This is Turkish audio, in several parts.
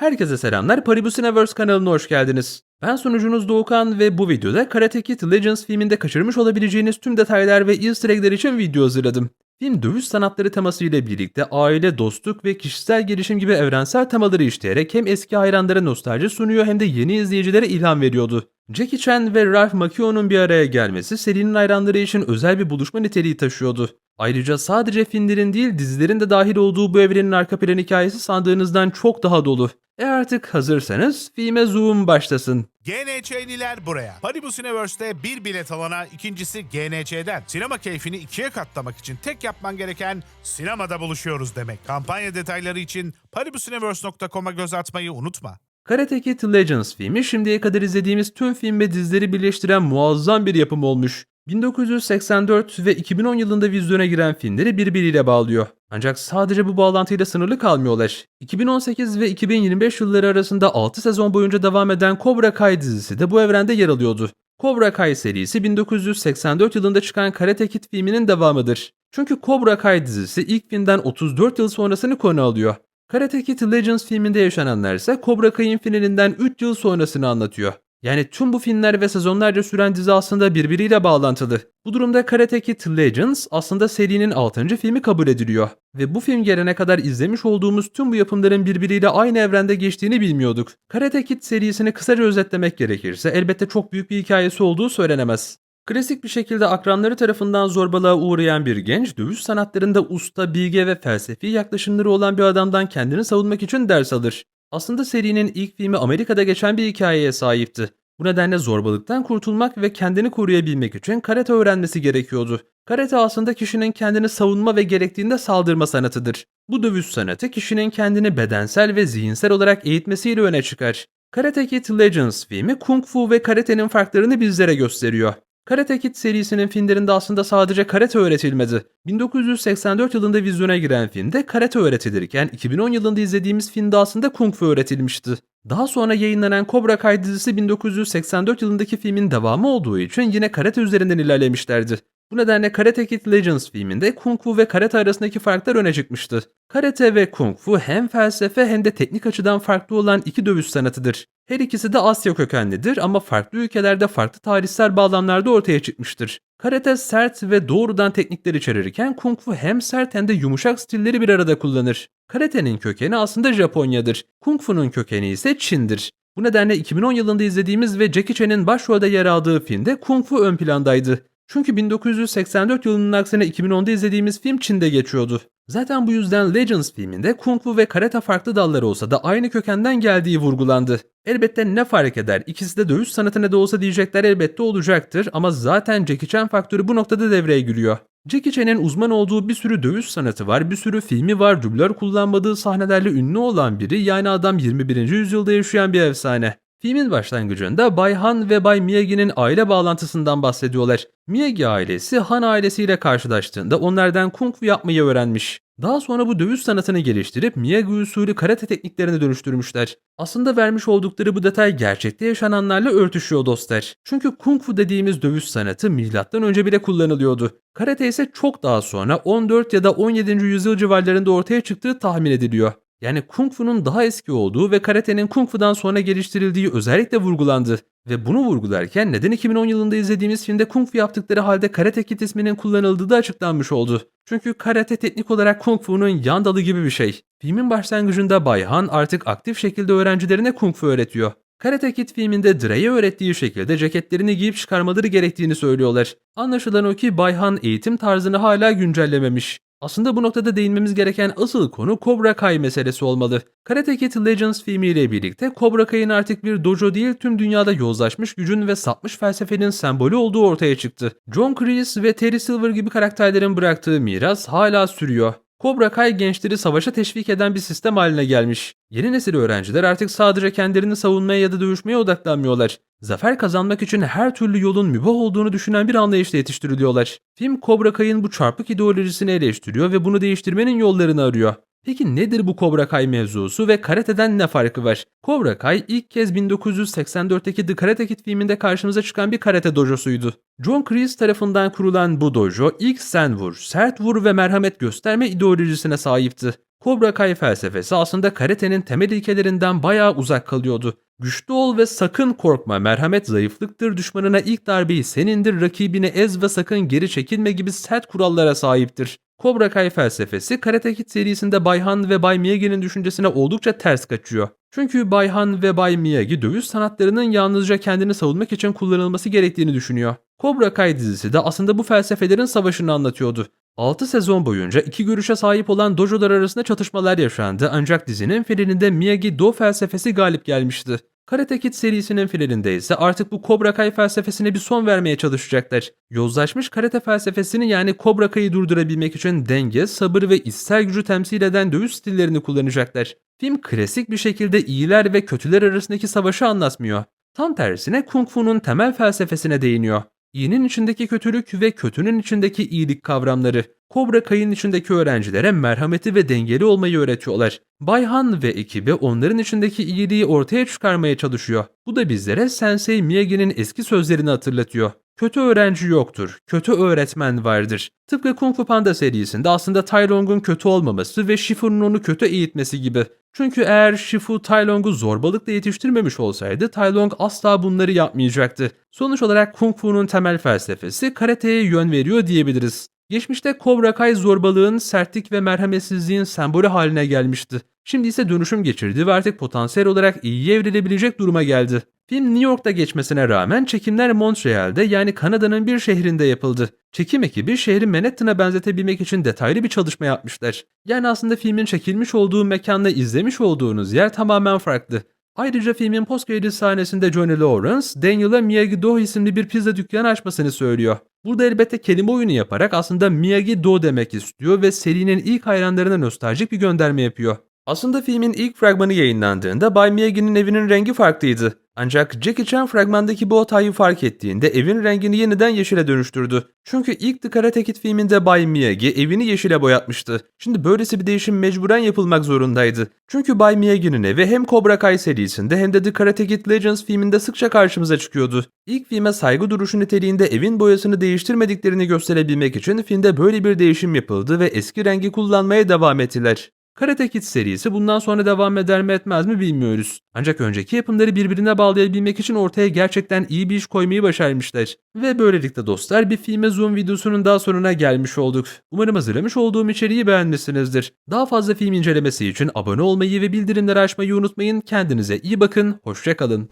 Herkese selamlar, Paribus Universe kanalına hoş geldiniz. Ben sunucunuz Doğukan ve bu videoda Karate Kid Legends filminde kaçırmış olabileceğiniz tüm detaylar ve easter egg'ler için video hazırladım. Film dövüş sanatları teması ile birlikte aile, dostluk ve kişisel gelişim gibi evrensel temaları işleyerek hem eski hayranlara nostalji sunuyor hem de yeni izleyicilere ilham veriyordu. Jackie Chan ve Ralph Macchio'nun bir araya gelmesi serinin hayranları için özel bir buluşma niteliği taşıyordu. Ayrıca sadece filmlerin değil dizilerin de dahil olduğu bu evrenin arka plan hikayesi sandığınızdan çok daha dolu. E artık hazırsanız filme zoom başlasın. GNÇ'liler buraya. Paribus Universe'de bir bilet alana ikincisi GNÇ'den. Sinema keyfini ikiye katlamak için tek yapman gereken sinemada buluşuyoruz demek. Kampanya detayları için paribusuniverse.com'a göz atmayı unutma. Karate Kid Legends filmi şimdiye kadar izlediğimiz tüm film ve dizileri birleştiren muazzam bir yapım olmuş. 1984 ve 2010 yılında vizyona giren filmleri birbiriyle bağlıyor. Ancak sadece bu bağlantıyla sınırlı kalmıyorlar. 2018 ve 2025 yılları arasında 6 sezon boyunca devam eden Cobra Kai dizisi de bu evrende yer alıyordu. Cobra Kai serisi 1984 yılında çıkan Karate Kid filminin devamıdır. Çünkü Cobra Kai dizisi ilk filmden 34 yıl sonrasını konu alıyor. Karate Kid Legends filminde yaşananlar ise Cobra Kai'in finalinden 3 yıl sonrasını anlatıyor. Yani tüm bu filmler ve sezonlarca süren dizi aslında birbiriyle bağlantılı. Bu durumda Karate Kid Legends aslında serinin 6. filmi kabul ediliyor. Ve bu film gelene kadar izlemiş olduğumuz tüm bu yapımların birbiriyle aynı evrende geçtiğini bilmiyorduk. Karate Kid serisini kısaca özetlemek gerekirse elbette çok büyük bir hikayesi olduğu söylenemez. Klasik bir şekilde akranları tarafından zorbalığa uğrayan bir genç, dövüş sanatlarında usta, bilge ve felsefi yaklaşımları olan bir adamdan kendini savunmak için ders alır. Aslında serinin ilk filmi Amerika'da geçen bir hikayeye sahipti. Bu nedenle zorbalıktan kurtulmak ve kendini koruyabilmek için karate öğrenmesi gerekiyordu. Karate aslında kişinin kendini savunma ve gerektiğinde saldırma sanatıdır. Bu dövüş sanatı kişinin kendini bedensel ve zihinsel olarak eğitmesiyle öne çıkar. Karate Kid Legends filmi kung fu ve karatenin farklarını bizlere gösteriyor. Karate Kid serisinin filmlerinde aslında sadece karate öğretilmedi. 1984 yılında vizyona giren filmde karate öğretilirken 2010 yılında izlediğimiz filmde aslında kung fu öğretilmişti. Daha sonra yayınlanan Cobra Kai dizisi 1984 yılındaki filmin devamı olduğu için yine karate üzerinden ilerlemişlerdi. Bu nedenle Karate Kid Legends filminde Kung Fu ve Karate arasındaki farklar öne çıkmıştı. Karate ve Kung Fu hem felsefe hem de teknik açıdan farklı olan iki dövüş sanatıdır. Her ikisi de Asya kökenlidir ama farklı ülkelerde farklı tarihsel bağlamlarda ortaya çıkmıştır. Karate sert ve doğrudan teknikler içerirken Kung Fu hem sert hem de yumuşak stilleri bir arada kullanır. Karate'nin kökeni aslında Japonya'dır. Kung Fu'nun kökeni ise Çin'dir. Bu nedenle 2010 yılında izlediğimiz ve Jackie Chan'in başrolde yer aldığı filmde Kung Fu ön plandaydı. Çünkü 1984 yılının aksine 2010'da izlediğimiz film Çin'de geçiyordu. Zaten bu yüzden Legends filminde Kung Fu ve Karate farklı dalları olsa da aynı kökenden geldiği vurgulandı. Elbette ne fark eder? İkisi de dövüş sanatına da olsa diyecekler elbette olacaktır ama zaten Jackie Chan faktörü bu noktada devreye giriyor. Jackie Chan'in uzman olduğu bir sürü dövüş sanatı var, bir sürü filmi var, dublör kullanmadığı sahnelerle ünlü olan biri yani adam 21. yüzyılda yaşayan bir efsane. Filmin başlangıcında Bay Han ve Bay Miyagi'nin aile bağlantısından bahsediyorlar. Miyagi ailesi Han ailesiyle karşılaştığında onlardan kung fu yapmayı öğrenmiş. Daha sonra bu dövüş sanatını geliştirip Miyagi usulü karate tekniklerine dönüştürmüşler. Aslında vermiş oldukları bu detay gerçekte yaşananlarla örtüşüyor dostlar. Çünkü kung fu dediğimiz dövüş sanatı milattan önce bile kullanılıyordu. Karate ise çok daha sonra 14 ya da 17. yüzyıl civarlarında ortaya çıktığı tahmin ediliyor. Yani Kung Fu'nun daha eski olduğu ve karatenin Kung Fu'dan sonra geliştirildiği özellikle vurgulandı. Ve bunu vurgularken neden 2010 yılında izlediğimiz filmde Kung Fu yaptıkları halde Karate Kid isminin kullanıldığı da açıklanmış oldu. Çünkü karate teknik olarak Kung Fu'nun yan dalı gibi bir şey. Filmin başlangıcında Bay Han artık aktif şekilde öğrencilerine Kung Fu öğretiyor. Karate Kid filminde Dre'ye öğrettiği şekilde ceketlerini giyip çıkarmaları gerektiğini söylüyorlar. Anlaşılan o ki Bayhan eğitim tarzını hala güncellememiş. Aslında bu noktada değinmemiz gereken asıl konu Cobra Kai meselesi olmalı. Karate Kid Legends filmiyle birlikte Cobra Kai'nin artık bir dojo değil tüm dünyada yozlaşmış gücün ve sapmış felsefenin sembolü olduğu ortaya çıktı. John Kreese ve Terry Silver gibi karakterlerin bıraktığı miras hala sürüyor. Cobra Kai gençleri savaşa teşvik eden bir sistem haline gelmiş. Yeni nesil öğrenciler artık sadece kendilerini savunmaya ya da dövüşmeye odaklanmıyorlar. Zafer kazanmak için her türlü yolun mübah olduğunu düşünen bir anlayışla yetiştiriliyorlar. Film Cobra Kai'nin bu çarpık ideolojisini eleştiriyor ve bunu değiştirmenin yollarını arıyor. Peki nedir bu Cobra Kai mevzusu ve karate'den ne farkı var? Cobra Kai ilk kez 1984'teki The Karate Kid filminde karşımıza çıkan bir karate dojosuydu. John Kreese tarafından kurulan bu dojo ilk sen vur, sert vur ve merhamet gösterme ideolojisine sahipti. Cobra Kai felsefesi aslında karatenin temel ilkelerinden bayağı uzak kalıyordu. Güçlü ol ve sakın korkma, merhamet zayıflıktır, düşmanına ilk darbeyi senindir, rakibini ez ve sakın geri çekilme gibi sert kurallara sahiptir. Cobra Kai felsefesi Karate Kid serisinde Bayhan ve Bay Miyagi'nin düşüncesine oldukça ters kaçıyor. Çünkü Bayhan ve Bay Miyagi dövüş sanatlarının yalnızca kendini savunmak için kullanılması gerektiğini düşünüyor. Cobra Kai dizisi de aslında bu felsefelerin savaşını anlatıyordu. 6 sezon boyunca iki görüşe sahip olan dojolar arasında çatışmalar yaşandı ancak dizinin finalinde Miyagi-Do felsefesi galip gelmişti. Karate Kid serisinin finalinde ise artık bu Cobra Kai felsefesine bir son vermeye çalışacaklar. Yozlaşmış karate felsefesini yani Cobra Kai'yi durdurabilmek için denge, sabır ve içsel gücü temsil eden dövüş stillerini kullanacaklar. Film klasik bir şekilde iyiler ve kötüler arasındaki savaşı anlatmıyor. Tam tersine Kung Fu'nun temel felsefesine değiniyor. İyinin içindeki kötülük ve kötünün içindeki iyilik kavramları. Cobra Kai'nin içindeki öğrencilere merhameti ve dengeli olmayı öğretiyorlar. Bayhan ve ekibi onların içindeki iyiliği ortaya çıkarmaya çalışıyor. Bu da bizlere Sensei Miyagi'nin eski sözlerini hatırlatıyor. Kötü öğrenci yoktur, kötü öğretmen vardır. Tıpkı Kung Fu Panda serisinde aslında Tai Lung'un kötü olmaması ve Shifu'nun onu kötü eğitmesi gibi. Çünkü eğer Shifu Tai Lung'u zorbalıkla yetiştirmemiş olsaydı Tai Lung asla bunları yapmayacaktı. Sonuç olarak Kung Fu'nun temel felsefesi karateye yön veriyor diyebiliriz. Geçmişte Cobra Kai zorbalığın, sertlik ve merhametsizliğin sembolü haline gelmişti. Şimdi ise dönüşüm geçirdi ve artık potansiyel olarak iyiye evrilebilecek duruma geldi. Film New York'ta geçmesine rağmen çekimler Montreal'de yani Kanada'nın bir şehrinde yapıldı. Çekim ekibi şehri Manhattan'a benzetebilmek için detaylı bir çalışma yapmışlar. Yani aslında filmin çekilmiş olduğu mekanla izlemiş olduğunuz yer tamamen farklı. Ayrıca filmin post sahnesinde Johnny Lawrence, Daniel'a Miyagi-Do isimli bir pizza dükkanı açmasını söylüyor. Burada elbette kelime oyunu yaparak aslında Miyagi-Do demek istiyor ve serinin ilk hayranlarına nostaljik bir gönderme yapıyor. Aslında filmin ilk fragmanı yayınlandığında Bay Miyagi'nin evinin rengi farklıydı. Ancak Jackie Chan fragmandaki bu hatayı fark ettiğinde evin rengini yeniden yeşile dönüştürdü. Çünkü ilk The Karate Kid filminde Bay Miyagi evini yeşile boyatmıştı. Şimdi böylesi bir değişim mecburen yapılmak zorundaydı. Çünkü Bay Miyagi'nin evi hem Cobra Kai serisinde hem de The Karate Kid Legends filminde sıkça karşımıza çıkıyordu. İlk filme saygı duruşu niteliğinde evin boyasını değiştirmediklerini gösterebilmek için filmde böyle bir değişim yapıldı ve eski rengi kullanmaya devam ettiler. Karate Kid serisi bundan sonra devam eder mi etmez mi bilmiyoruz. Ancak önceki yapımları birbirine bağlayabilmek için ortaya gerçekten iyi bir iş koymayı başarmışlar. Ve böylelikle dostlar bir filme zoom videosunun daha sonuna gelmiş olduk. Umarım hazırlamış olduğum içeriği beğenmişsinizdir. Daha fazla film incelemesi için abone olmayı ve bildirimleri açmayı unutmayın. Kendinize iyi bakın, hoşçakalın.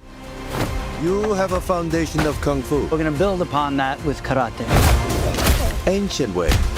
You have a foundation of kung fu, We're going to build upon that with karate. ancient way.